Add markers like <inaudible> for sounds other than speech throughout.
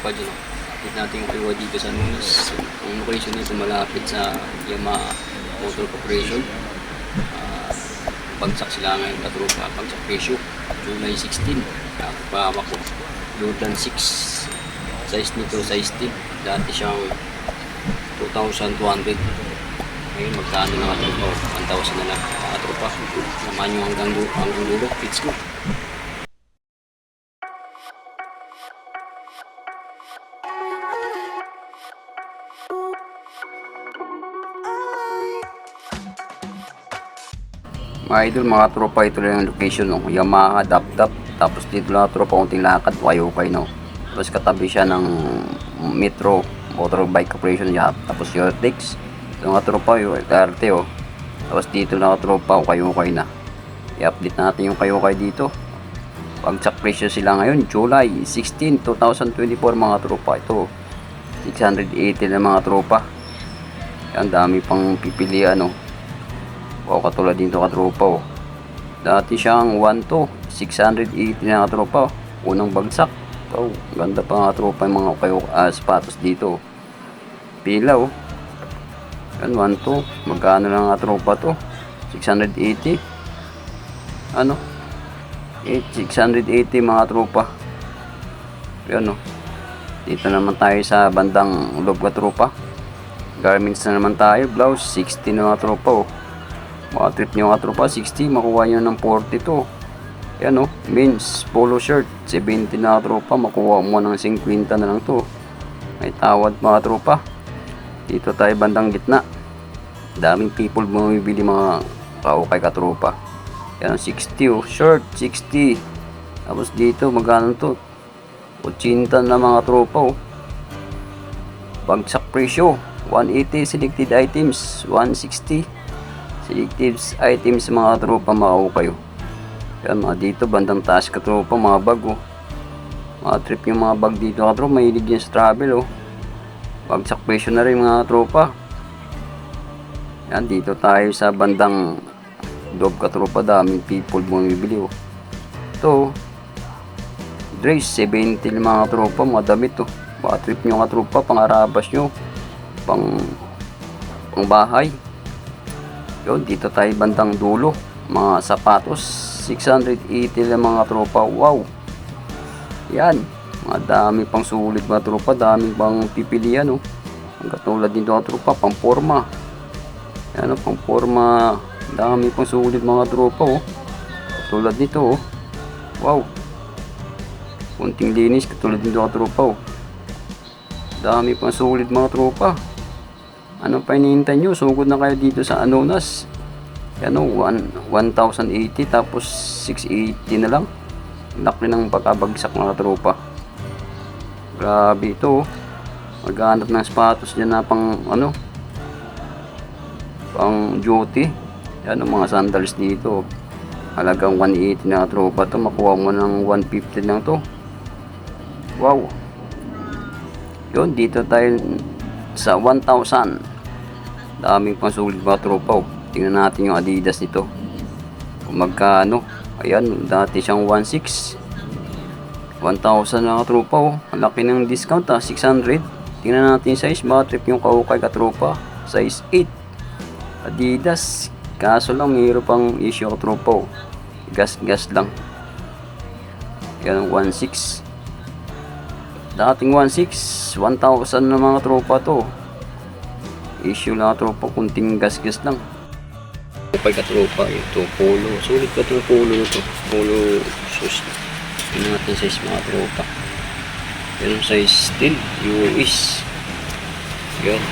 tropa dyan. Dito natin yung kaliwa dito sa Nunes. Ang location nito malapit sa Yamaha Motor Corporation. Ah, bagsak sila ngayon katropa. Bagsak presyo. July 16. Uh, Pahawak ko. Jordan 6. Size nito, size 10. Dati siyang 2,200. Ngayon magkano na katropa? 1,000 na lang. Katropa. Naman nyo hanggang, hanggang dulo. Fits ko. Mga idol, mga tropa, ito lang yung location no. Yamaha, Dap-Dap. Tapos dito lang tropa, konting lakad, kayo-kay no. Tapos katabi siya ng Metro Motorbike Corporation niya. Tapos Tex. Ito mga tropa, yung LRT oh. Tapos dito lang tropa, kayo-kay na. I-update natin yung kayo-kay dito. Pagsak presyo sila ngayon, July 16, 2024 mga tropa. Ito, 680 na mga tropa. Yan, dami pang pipilian no. Wow, katulad dito katropa oh. Dati siyang 1 to 680 na katropa oh. Unang bagsak. Oh, ganda pa nga tropa yung mga kayo ah, sapatos dito. oh. Pila oh. Yan 1 to. Magkano lang nga tropa to? 680. Ano? Eh, 680 mga tropa. Yan oh. Dito naman tayo sa bandang loob katropa. Garments na naman tayo. Blouse 60 na mga tropa oh. Mga trip nyo mga tropa, 60, makuha nyo ng 42. Yan o, men's polo shirt, 70 na tropa, makuha mo ng 50 na lang to. May tawad mga tropa. Dito tayo bandang gitna. Daming people bumibili mga kaukay katropa. Yan 60 oh, shirt, 60. Tapos dito, magkano to? 80 na mga tropa oh. Bagsak presyo, 180 selected items, 160 selectives items mga tropa mga kayo. Yan mga dito bandang taas ka tropa mga bag oh. Mga trip yung mga bag dito ka tropa mahilig yan travel oh. Bagsak presyo na rin mga tropa. Yan dito tayo sa bandang loob ka tropa daming people bumibili oh. Ito dress 70 mga tropa mga damit oh. Mga trip nyo nga tropa pangarabas nyo pang pang bahay yun, dito tayo bandang dulo. Mga sapatos, 680 lang mga tropa. Wow! Yan. Mga dami pang sulit mga tropa. Dami pang pipilian, oh. Ang katulad dito mga tropa, pang forma. Yan, oh, pang forma. Dami pang sulit mga tropa, oh. Katulad nito, oh. Wow! Kunting linis, katulad dito mga tropa, oh. Dami pang sulit mga tropa. Ano pa hinihintay nyo? Sugod na kayo dito sa Anonas. Ano, 1, 1,080 tapos 680 na lang. Laki ng pagkabagsak mga tropa. Grabe ito. oh. Maghanap ng sapatos dyan na pang ano, pang duty. Yan mga sandals dito. Halagang 180 na tropa to. Makuha mo ng 150 lang to. Wow. Yun, dito tayo sa 1,000. Daming pang sulit mga tropa. Oh. Tingnan natin yung Adidas nito. Kung magkano. Ayan, dati siyang 1,600. 1,000 na tropa. Oh. Ang laki ng discount ah, 600. Tingnan natin size. Mga trip yung kaukay katropa. Size 8. Adidas. Kaso lang, mayroon pang issue katropa. Oh. Gas-gas lang. Yan, 1,600. Dating 1.6, 1,000 na mga tropa to. Issue lang tropa, kunting gas-gas lang. Kapag ka tropa, ito polo. Sulit ka itong polo na to. Polo sus. Yun natin size mga tropa. Yan ang size steel, US. Yan.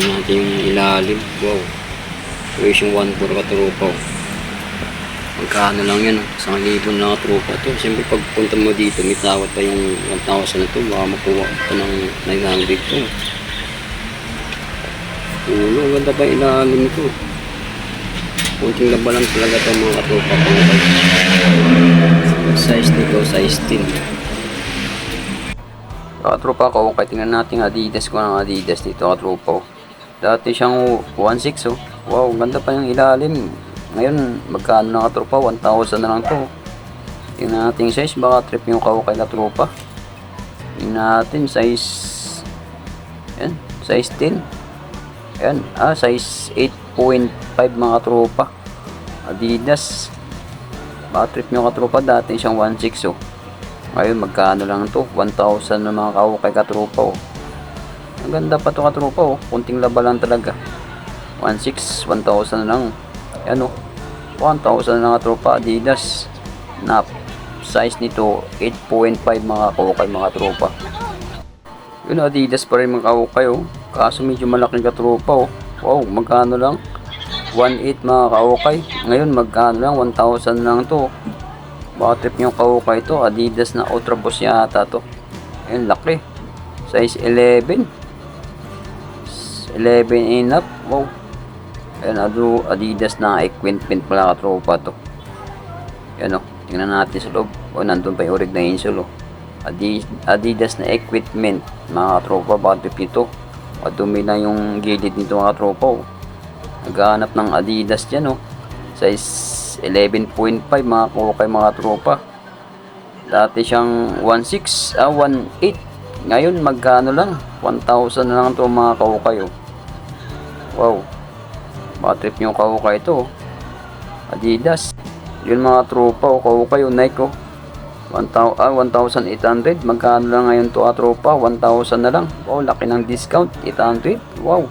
Yun natin yung ilalim. Wow. Version 1 for ka tropa. oh. Magkano lang yan, isang libon na tropa to. Siyempre pagpunta mo dito, may tawad pa yung 1,000 na to. Baka makuha ka ng 900 to. Ulo, ang ganda pa ilalim nito. Kunting laba lang talaga to mga katropa pang Size nito, size 10. Katropa ko, kaya tingnan natin Adidas ko ng Adidas dito katropa. oh. Dati siyang 1.6 oh. Wow, ganda pa yung ilalim. Ngayon, magkano na katropa? 1,000 na lang to. Tingnan natin yung size, baka trip yung kaw kay katropa. Tingnan natin, size, yan, size 10. Yan, ah, size 8.5 mga tropa. Adidas. Baka trip nyo katropa, dati siyang 1.6 oh. Ngayon, magkano lang to? 1,000 na mga kawakay katropa oh. Ang ganda pa to katropa oh. Kunting laba lang talaga. 1.6, 1,000 na lang. Yan oh. 1,000 na nga tropa Adidas. Na size nito 8.5 mga kawakay mga tropa. Yun Adidas pa rin mga kawakay oh. Kaso medyo malaking katropa oh. Wow, magkano lang? 1.8 mga kaukay. Ngayon magkano lang 1,000 lang to. Baka trip nyo kaukay to. Adidas na Ultra Boost yata to. Ayun, laki. Size 11. 11 and up. Wow. Ayun, ado, Adidas na equipment pala katropa to. Yan o. Tingnan natin sa loob. O, nandun pa yung orig na insole o. Adi- Adidas na equipment. Mga katropa, baka trip nito. Madumi na yung gilid nito mga katropa o. Naghahanap ng Adidas dyan, oh. Size 11.5 mga kukay mga tropa. Dati siyang 1.6, ah 1.8. Ngayon magkano lang? 1,000 na lang ito mga kukay, oh. Wow. Baka trip nyo kukay ito, oh. Adidas. Yun mga tropa, oh. Kukay, oh. Nike, oh. 1,000 ah, 1,800. Magkano lang ngayon to, ah, tropa? 1,000 na lang. Wow, laki ng discount. 800. Wow.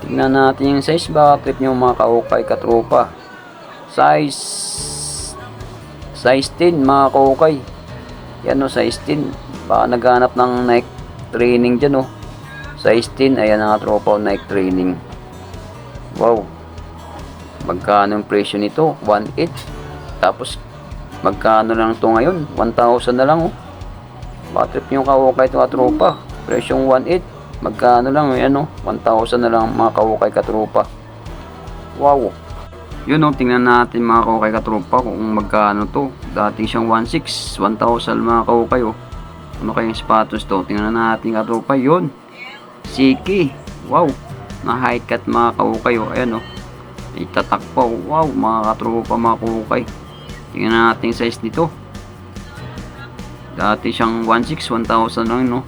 Tingnan natin yung size. Baka trip nyo mga kaukay katropa. Size size 10 mga kaukay. Yan o, size 10. Baka naghanap ng Nike training dyan o. Size 10. Ayan ang tropa o Nike training. Wow. Magkano yung presyo nito? 1.8. Tapos magkano lang to ngayon? 1,000 na lang o. Baka trip nyo kaukay ito katropa. Presyong 1.8. Magkano lang yan o? 1,000 na lang mga kawukay katrupa. Wow! Yun o, tingnan natin mga kawukay katrupa kung magkano to. Dati siyang 1,600, 1,000 mga kawukay o. Ano kayong sapatos to? Tingnan natin katrupa. Yun! Siki! Wow! Na high cut mga kawukay o. Ayan o. Itatak pa o. Wow! Mga katrupa mga kawukay. Tingnan natin size nito. Dati siyang 1,600, 1,000 lang no.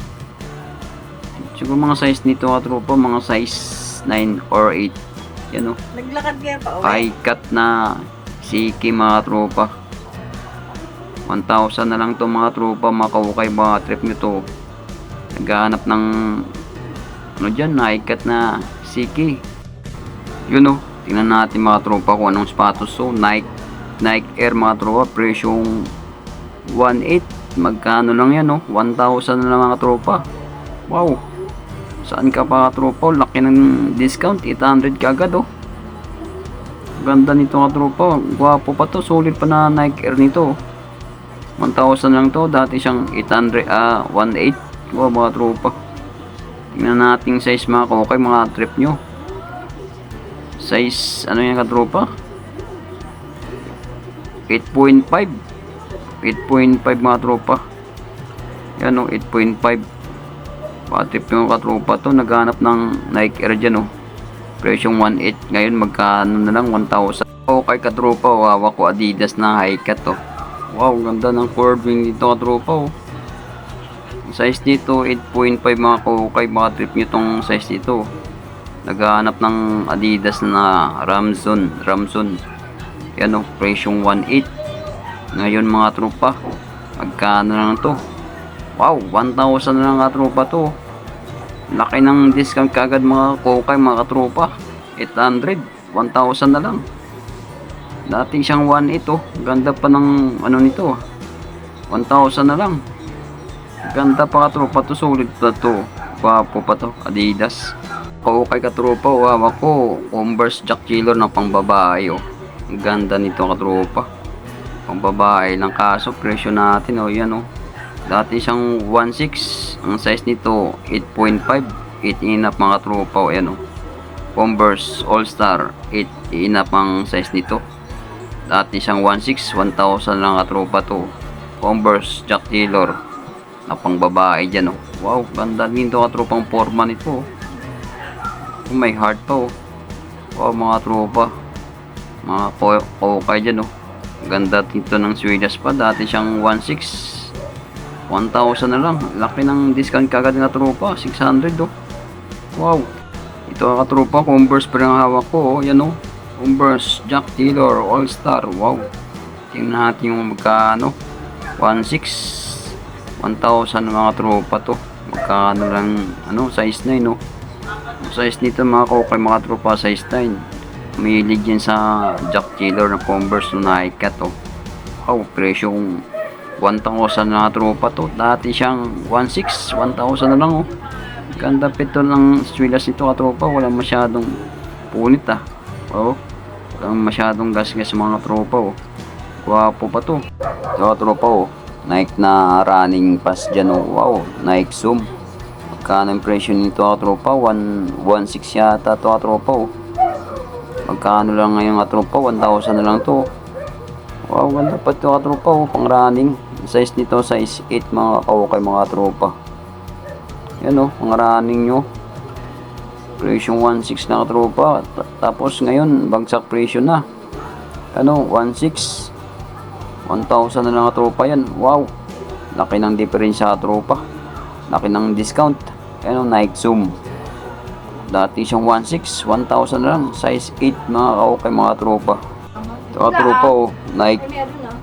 Siguro mga size nito katropa, mga size 9 or 8. Yan o. Naglakad kaya pa uwi? High cut na siki mga tropa. 1,000 na lang to mga tropa, mga kawukay, mga trip nyo to. Naghahanap ng ano dyan, high cut na siki. Yun o. Tingnan natin mga tropa kung anong sapatos. So, Nike, Nike Air mga tropa, presyong 1,800. Magkano lang yan o? 1,000 na lang mga tropa. Wow. Saan ka pa tropa? Laki ng discount. 800 ka agad oh. Ganda nito ka tropa. Gwapo pa to. Solid pa na Nike Air nito. 1,000 lang to. Dati siyang 800, ah, 1,800. Wow mga tropa. Tingnan natin size mga kokay, mga trip nyo. Size, ano yan ka tropa? 8.5. 8.5 mga tropa. Yan o, 8.5. Patrip yung katropa to, naghanap ng Nike Air dyan oh. Presyong 1.8, ngayon magkano na lang 1,000. O kay katropa, wawa ko Adidas na high cut oh. Wow, ganda ng curving dito katropa oh. Size nito 8.5 mga kukay, baka trip nyo tong size nito. Naghahanap ng Adidas na Ramzon, Ramzon. Yan oh, presyong 1.8. Ngayon mga tropa, magkano lang to? Wow, 1,000 na lang katropa to. Laki ng discount kagad mga kokay mga katropa. 800, 1,000 na lang. Dati siyang 1.8 oh. Ganda pa ng ano nito. 1,000 na lang. Ganda pa katropa to. Solid pa to. Gwapo pa to. Adidas. Kokay katropa. Wow ako. Converse Jack Killer ng pangbabae oh. Ang Ganda nito katropa. Pangbabae lang kaso presyo natin oh. Yan oh. Dati siyang 1.6. Ang size nito 8.5. 8 inap mga tropa. O yan o. Converse All Star 8 inap ang size nito. Dati siyang 1.6. 1,000 lang katropa to. Converse Jack Taylor. Na pang babae dyan o. Wow, ganda din to katropang forma nito. Oh, may heart pa o. Wow mga tropa. Mga ko kay dyan o. Ganda dito ng Swedish pa. Dati siyang 1.6. 1,000 na lang. Laki ng discount kagad nga tropa. 600 oh. Wow. Ito ang katropa. Converse pa rin hawak ko. Oh. Yan oh. Converse Jack Taylor All Star. Wow. Tingnan natin yung magkano. 1,600. 1,000 mga tropa to. Magkano lang. Ano. Size 9 oh. Ang size nito mga kokay mga tropa. Size 9. Mahilig yan sa Jack Taylor na Converse na Nike to. Wow. Presyong 1,000 na tropa to. Dati siyang 1,600, 1,000 na lang oh. Ganda pito ng swilas nito katropa. Wala masyadong punit ah. Oh. Walang masyadong gas-gas mga tropa oh. Gwapo pa to. Ito katropa oh. Nike na running pass dyan oh. Wow. Nike Zoom. Magkano yung presyo nito katropa? 1,600 yata to katropa oh. Magkano lang ngayon katropa? 1,000 na lang to. Wow, ganda pa ito katropa oh, pang running. Size nito, size 8 mga kawakay mga tropa. Yan oh, pang running nyo. Presyo 1.6 na katropa. Ta- Tapos ngayon, bagsak presyo na. Ano, 1.6. 1,000 na lang katropa yan. Wow, laki ng diferensya katropa. Laki ng discount. Ano, Nike Zoom. Dati siyang 1.6, 1,000 na lang. Size 8 mga kawakay mga tropa. Ito katropa oh, Nike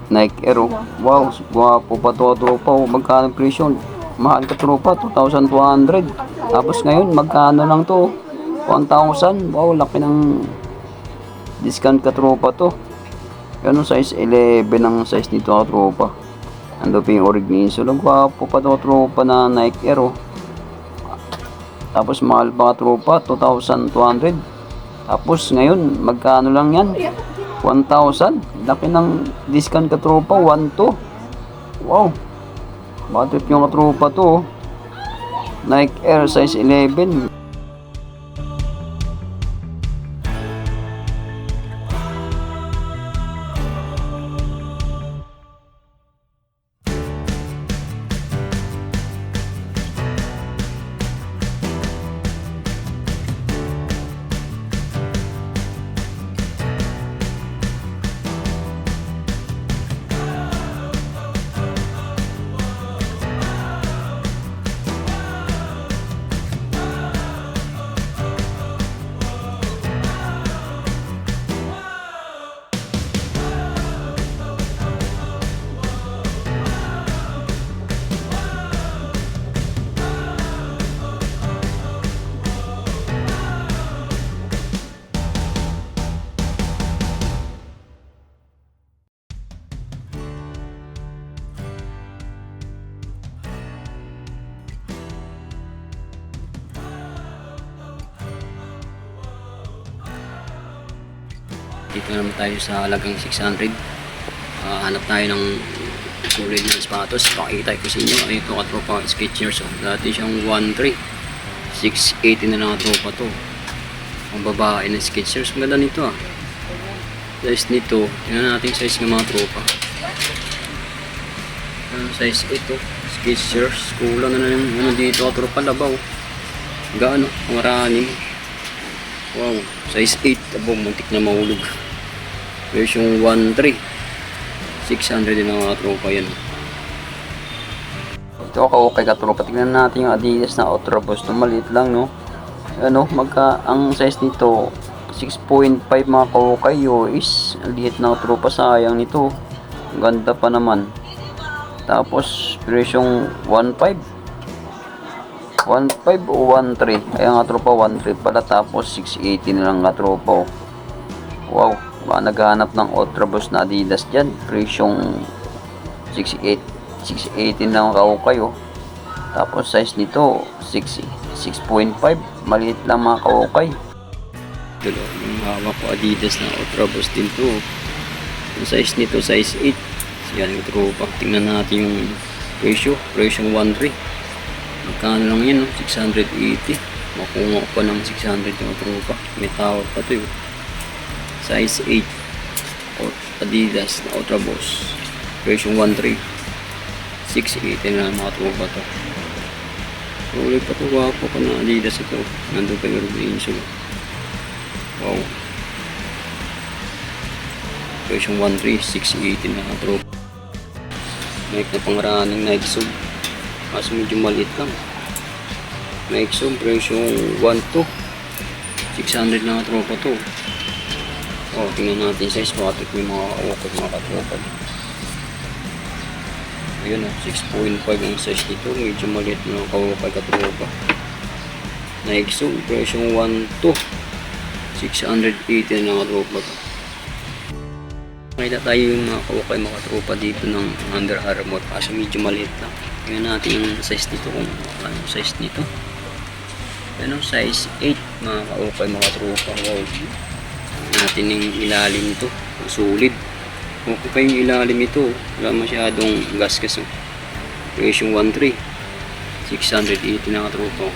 Nike Air oh. Wow, guwapo pa to tropa oh. Magkano presyo? Mahal ka tropa, 2,200. Tapos ngayon, magkano lang to? 1,000. Wow, laki ng discount ka tropa to. Ganun size 11 ang size nito ka tropa. Ando pa yung original. So, gwapo pa to tropa na Nike Air oh. Tapos mahal pa ka tropa, 2,200. Tapos ngayon, magkano lang yan? 1,000. Laki ng discount katropa. 1 to. Wow. Bakit yung katropa to? oh. Nike Air size 11. Dito naman tayo sa halagang 600. Ah, hanap tayo ng kulay ng sapatos. Pakikita ko sa inyo. Ay, ito katropa Skechers. Oh. Dati siyang 1.3. 680 na lang katropa to. Ang babae ng Skechers. Ang ganda nito ah. Size nito. Tingnan natin size ng mga tropa. Ah, size 8 oh. Skechers. Kulang na yung ano dito katropa. Labaw. Gaano? Maraming. Wow, size 8. Abo, muntik na mahulog. Version 1.3. 600 din ang mga tropa yan. Ito ako okay ka tropa. Tignan natin yung Adidas na Ultra Boost. No, maliit lang no. Ano, magka, ang size nito 6.5 mga kaukay is liit na tropa sayang nito. Ganda pa naman. Tapos presyong 1.5 1.5 o 1.3 kaya nga tropa 1.3 pala tapos 680 na lang nga tropa oh. wow ba naghahanap ng ultra boost na adidas dyan presyong 68 680 na lang kaukay oh. tapos size nito 6 6.5 maliit lang mga kaukay ito yung hawak ko adidas na ultra boost din to yung size nito size 8 yan yung tropa tingnan natin yung presyo presyong 1.3 Magkano lang yun, no? 680. Makuha ko pa ng 600 yung tropa. May tawag pa to yun. Size 8. O, Adidas na Ultra Boss. Version 1.3. 680 na mga tropa to. Ulit pa to. Wapo pa na Adidas ito. Nandun pa yung Robinson. Wow. Version 1.3. 680 na mga tropa. Nike na pang running Nike sub. Kaso medyo maliit lang. May exo, presyo 1 to. 600 na tropa to. O, tingnan natin size. Baka may mga ukot mga. Ayun o, 6.5 ang size nito. Medyo maliit na kawakay katropa. Na exo, presyo 1 to. 680 na to. Makita tayo yung mga kawakay mga katropa dito ng Under Armour. Kaso medyo maliit lang. Tingnan natin yung size nito kung ano size nito. Ano, size 8 mga kaukay mga tropa. Wow. Natin yung ilalim nito. Sulit. Okay pa yung ilalim ito. Wala masyadong gasgas. Presyo 1.3. 680 na katropa.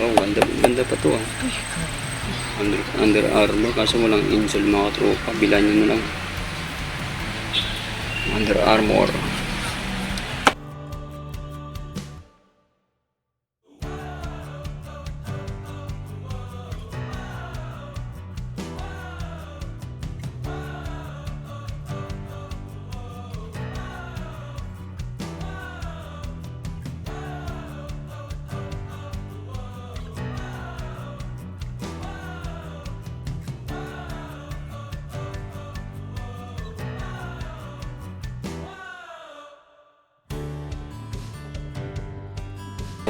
Oh, ganda, ganda pa to ah. Under, under armor kaso walang insole mga tropa. Bilan nyo na lang. Under armor.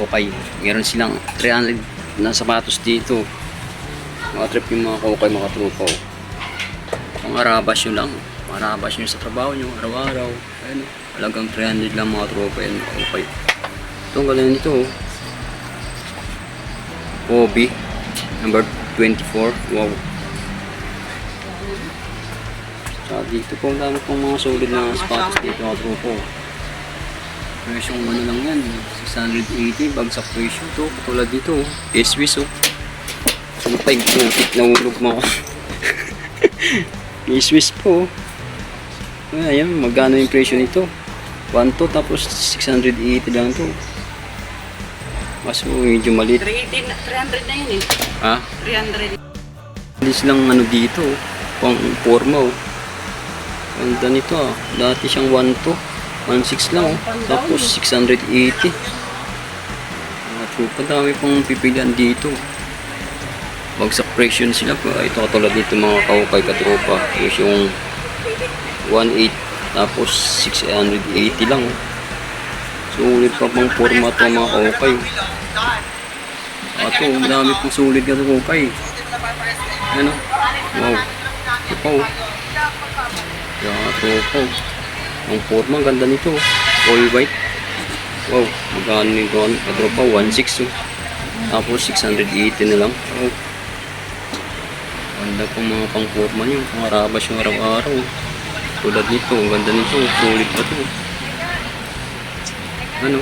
Okay, meron silang 300 na sapatos dito. Mga trip yung mga kukay, mga trupo. Pang arabas yun lang. Pang arabas yun sa trabaho nyo, araw-araw. Ayun, halagang 300 lang mga trupo yan, mga kukay. Ito, ang galing nito. oh. Kobe, number 24. Wow. Sa dito po, dami pong mga solid na sapatos dito, mga trupo. Presyo ano lang yan, 680, bagsak presyo to, katulad dito, oh. S-Swiss oh. Sumpay, putik na ulog mo ako. <laughs> S-Swiss po. Ayan, magkano yung presyo nito? 1 to, tapos 680 lang to. Mas medyo maliit. 380 na- 300 na yun eh. Ha? 300. Hindi silang ano dito, oh. pang forma oh. Ganda nito ah. Dati siyang 1 to. 1.6 lang oh. Tapos 680. Trupa, dami pang pipilian dito. Bagsak presyo sila. pa. Ito katulad dito mga kaukay katropa. Is yung 1.8 tapos 680 lang. oh. Sulit pa pang forma to mga kaukay. Ato, madami pang sulit ka kaukay. Ano? Wow. Ito oh. Yan, tropa. Ang forma, ganda nito. All white. Wow, magkano nito? Ang tropa, 1.6 oh. Tapos 680 na lang. Oh. Ganda pang mga pang forma nyo. Mga rabas yung araw-araw. Tulad nito, ang ganda nito. Sulit pa to. Ano?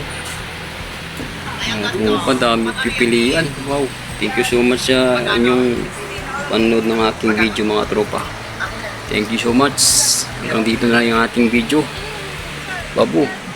Mga tropa, dami pipilian. Wow. Thank you so much sa inyong panonood ng aking video mga tropa. Thank you so much. Hanggang dito na yung ating video. Babu.